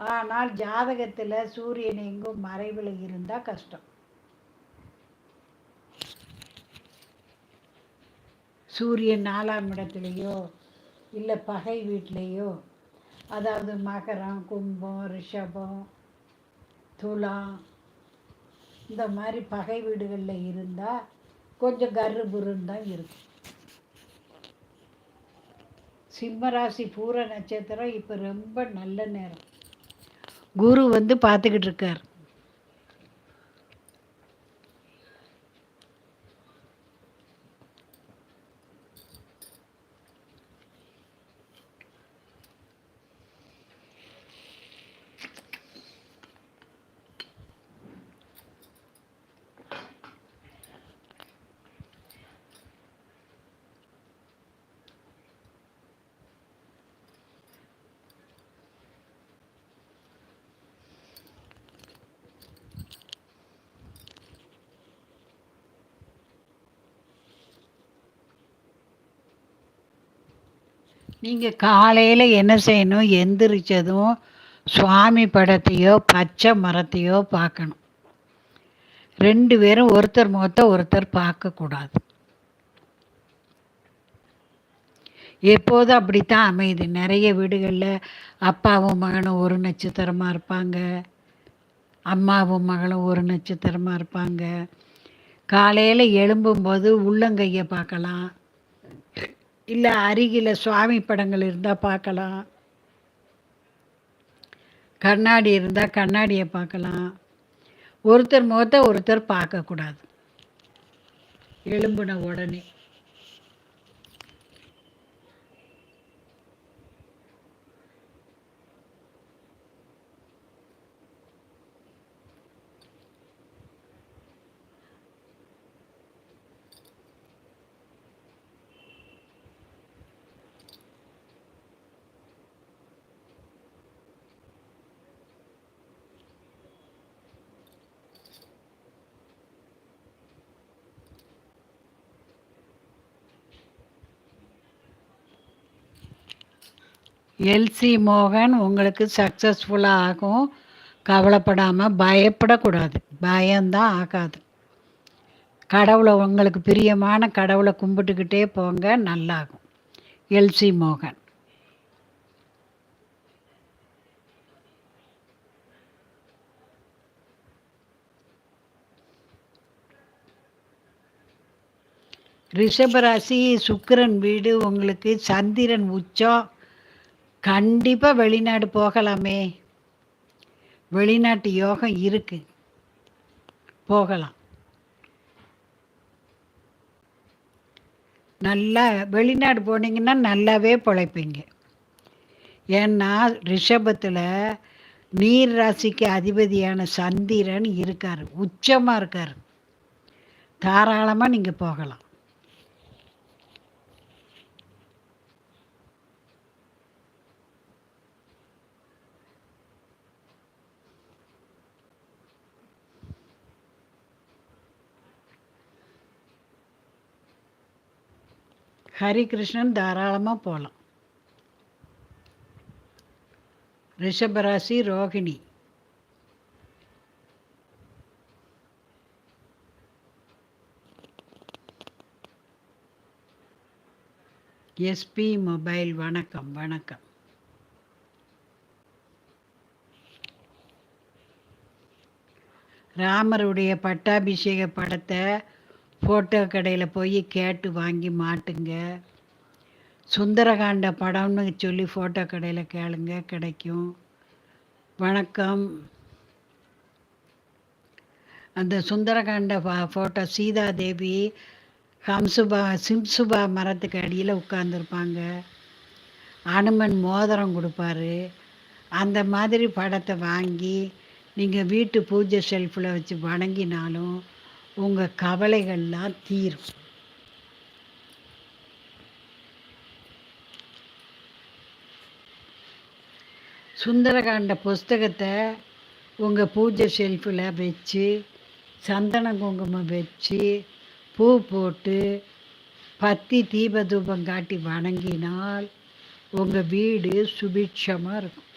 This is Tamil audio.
ஆனால் ஜாதகத்தில் சூரியன் எங்கும் மறைவில் இருந்தால் கஷ்டம். சூரியன் நாலாம் இடத்துலையோ இல்லை பகை வீட்லேயோ அதாவது மகரம் கும்பம் ரிஷபம் துலாம் இந்த மாதிரி பகை வீடுகளில் இருந்தால் கொஞ்சம் கருபுருன்னு தான் இருக்கும். சிம்மராசி பூர நட்சத்திரம் இப்போ ரொம்ப நல்ல நேரம். குரு வந்து பார்த்துக்கிட்டு இருக்கார். நீங்கள் காலையில் என்ன செய்யணும்? எந்திரிச்சதும் சுவாமி படத்தையோ பச்சை மரத்தையோ பார்க்கணும். ரெண்டு பேரும் ஒருத்தர் முகத்தை ஒருத்தர் பார்க்கக்கூடாது எப்போதும் அப்படித்தான் அமையுது. நிறைய வீடுகளில் அப்பாவும் மகனும் ஒரு நட்சத்திரமாக இருப்பாங்க. அம்மாவும் மகளும் ஒரு நட்சத்திரமாக இருப்பாங்க. காலையில் எழும்பும்போது உள்ளங்கையை பார்க்கலாம். இல்லை அருகில் சுவாமி படங்கள் இருந்தால் பார்க்கலாம். கண்ணாடி இருந்தால் கண்ணாடியை பார்க்கலாம். ஒருத்தர் முகத்தை ஒருத்தர் பார்க்கக்கூடாது. எலும்புன உடனே. எல்சி மோகன் உங்களுக்கு சக்ஸஸ்ஃபுல்லாக ஆகும். கவலைப்படாமல் பயப்படக்கூடாது. பயம்தான் ஆகாது. கடவுளை உங்களுக்கு பிரியமான கடவுளை கும்பிட்டுக்கிட்டே போங்க நல்லாகும். எல்சி மோகன். ரிஷபராசி சுக்கிரன் வீடு உங்களுக்கு சந்திரன் உச்சம். கண்டிப்பாக வெளிநாடு போகலாமே. வெளிநாட்டு யோகம் இருக்கு. போகலாம். நல்லா வெளிநாடு போனீங்கன்னா நல்லாவே பிழைப்பீங்க. ஏன்னா ரிஷபத்தில் நீர் ராசிக்கு அதிபதியான சந்திரன் இருக்கார். உச்சமாக இருக்கார். தாராளமாக நீங்கள் போகலாம். ஹரிகிருஷ்ணன் தாராளமாக போகலாம் ரிஷபராசி ரோகிணி. எஸ்பி மொபைல் வணக்கம் வணக்கம். ராமருடைய பட்டாபிஷேக படத்தை ஃபோட்டோ கடையில் போய் கேட்டு வாங்கி மாட்டுங்க. சுந்தரகாண்ட படம்னு சொல்லி ஃபோட்டோ கடையில் கேளுங்க கிடைக்கும். வணக்கம். அந்த சுந்தரகாண்ட ஃபோட்டோ சீதாதேவி ஹம்சுபா சிம்சுபா மரத்துக்கு அடியில் உட்காந்துருப்பாங்க அனுமன் மோதிரம் கொடுப்பாரு. அந்த மாதிரி படத்தை வாங்கி நீங்கள் வீட்டு பூஜை ஷெல்ஃபில் வச்சு வணங்கினாலும் உங்கள் கவலைகள்லாம் தீரும். சுந்தரகாண்ட புஸ்தகத்தை உங்கள் பூஜை ஷெல்ஃபில் வச்சு சந்தன குங்குமம் வச்சு பூ போட்டு பத்தி தீப தூபம் காட்டி வணங்கினால் உங்கள் வீடு சுபிட்சமாக இருக்கும்.